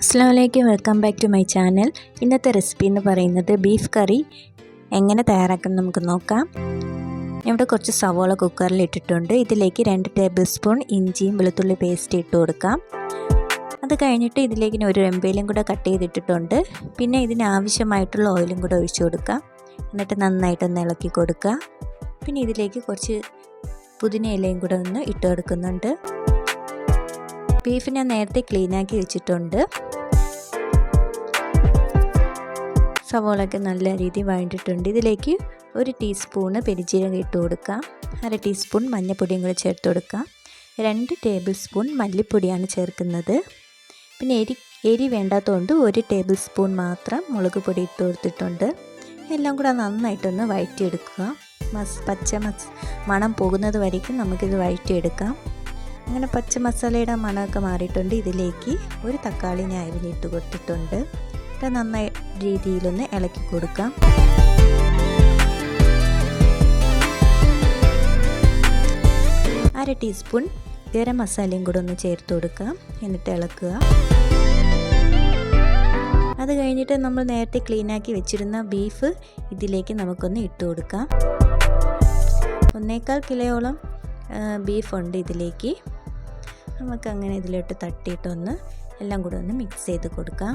അസ്സാം വലൈക്കും welcome back to my channel. ഇന്നത്തെ റെസിപ്പി എന്ന് പറയുന്നത് ബീഫ് കറി. എങ്ങനെ തയ്യാറാക്കാൻ നമുക്ക് നോക്കാം. ഇവിടെ കുറച്ച് സവോള കുക്കറിൽ ഇട്ടിട്ടുണ്ട്. ഇതിലേക്ക് രണ്ട് ടേബിൾ സ്പൂൺ ഇഞ്ചിയും വെളുത്തുള്ളി പേസ്റ്റ് ഇട്ട് കൊടുക്കാം. അത് കഴിഞ്ഞിട്ട് ഇതിലേക്ക് ഒരു എമ്പയിലും കൂടെ കട്ട് ചെയ്തിട്ടിട്ടുണ്ട്. പിന്നെ ഇതിന് ആവശ്യമായിട്ടുള്ള ഓയിലും കൂടെ ഒഴിച്ചു കൊടുക്കാം. എന്നിട്ട് നന്നായിട്ടൊന്ന് ഇളക്കി കൊടുക്കുക. പിന്നെ ഇതിലേക്ക് കുറച്ച് പുതിന ഇലയും കൂടെ ഒന്ന് ഇട്ട് കൊടുക്കുന്നുണ്ട്. ബീഫ് ഞാൻ നേരത്തെ ക്ലീനാക്കി വെച്ചിട്ടുണ്ട്. സവോളൊക്കെ നല്ല രീതിയിൽ വഴണ്ടിട്ടുണ്ട് ഇതിലേക്ക് ഒരു ടീസ്പൂണ് പെരിജീരകം ഇട്ട് കൊടുക്കാം അര ടീസ്പൂൺ മഞ്ഞൾപ്പൊടിയും കൂടി ചേർത്ത് കൊടുക്കാം രണ്ട് ടേബിൾ സ്പൂൺ മല്ലിപ്പൊടിയാണ് ചേർക്കുന്നത്. പിന്നെ എരി എരി വേണ്ടാത്തതുകൊണ്ട് ഒരു ടേബിൾ സ്പൂൺ മാത്രം മുളക് പൊടി ഇട്ട് കൊടുത്തിട്ടുണ്ട്. എല്ലാം കൂടെ നന്നായിട്ടൊന്ന് വഴറ്റിയെടുക്കുക. മസ് പച്ച മസ് മണം പോകുന്നത് വരയ്ക്കും നമുക്കിത് വഴറ്റിയെടുക്കാം. അങ്ങനെ പച്ച മസാലയുടെ മണമൊക്കെ മാറിയിട്ടുണ്ട്. ഇതിലേക്ക് ഒരു തക്കാളി ഞാൻ അരിഞ്ഞിട്ട് കൊടുത്തിട്ടുണ്ട്. നന്നായി രീതിയിലൊന്ന് ഇളക്കി കൊടുക്കാം. അര ടീസ്പൂൺ ഗരം മസാലയും കൂടെ ഒന്ന് ചേർത്ത് കൊടുക്കാം. എന്നിട്ട് ഇളക്കുക. അത് കഴിഞ്ഞിട്ട് നമ്മൾ നേരത്തെ ക്ലീനാക്കി വെച്ചിരുന്ന ബീഫ് ഇതിലേക്ക് നമുക്കൊന്ന് ഇട്ട് കൊടുക്കാം. ഒന്നേക്കാൽ കിലോയോളം ബീഫുണ്ട് ഇതിലേക്ക്. നമുക്കങ്ങനെ ഇതിലോട്ട് തട്ടിയിട്ടൊന്ന് എല്ലാം കൂടെ ഒന്ന് മിക്സ് ചെയ്ത് കൊടുക്കാം.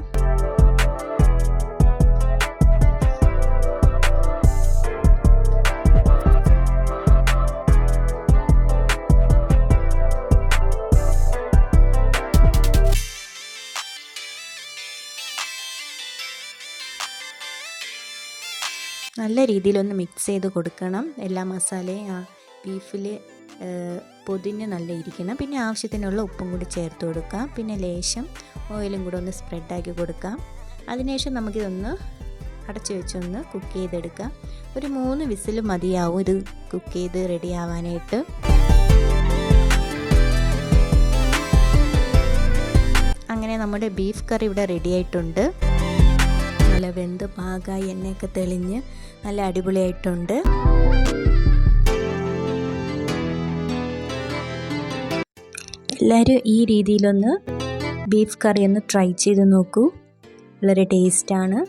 നല്ല രീതിയിലൊന്ന് മിക്സ് ചെയ്ത് കൊടുക്കണം. എല്ലാ മസാലയും ആ ബീഫിൽ പൊതിഞ്ഞ് നല്ല ഇരിക്കണം. പിന്നെ ആവശ്യത്തിനുള്ള ഉപ്പും കൂടി ചേർത്ത് കൊടുക്കാം. പിന്നെ ലേശം ഓയിലും കൂടെ ഒന്ന് സ്പ്രെഡാക്കി കൊടുക്കാം. അതിനുശേഷം നമുക്കിതൊന്ന് അടച്ചു വെച്ചൊന്ന് കുക്ക് ചെയ്തെടുക്കാം. ഒരു മൂന്ന് വിസിൽ മതിയാവും ഇത് കുക്ക് ചെയ്ത് റെഡി ആവാനായിട്ട്. അങ്ങനെ നമ്മുടെ ബീഫ് കറി ഇവിടെ റെഡി ആയിട്ടുണ്ട്. നല്ല വെന്ത് പാകമായി എണ്ണയൊക്കെ തെളിഞ്ഞ് നല്ല അടിപൊളിയായിട്ടുണ്ട്. എല്ലാവരും ഈ രീതിയിലൊന്ന് ബീഫ് കറി ഒന്ന് ട്രൈ ചെയ്ത് നോക്കൂ. വളരെ ടേസ്റ്റാണ്.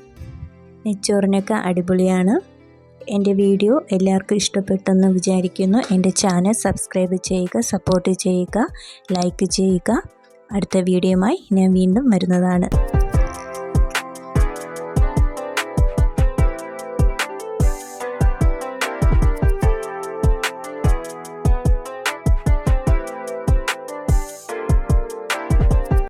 നെച്ചോറിനൊക്കെ അടിപൊളിയാണ്. എന്റെ വീഡിയോ എല്ലാവർക്കും ഇഷ്ടപ്പെട്ടെന്ന് വിചാരിക്കുന്നു. എന്റെ ചാനൽ സബ്സ്ക്രൈബ് ചെയ്യുക സപ്പോർട്ട് ചെയ്യുക ലൈക്ക് ചെയ്യുക. അടുത്ത വീഡിയോയുമായി ഞാൻ വീണ്ടും വരുന്നതാണ്.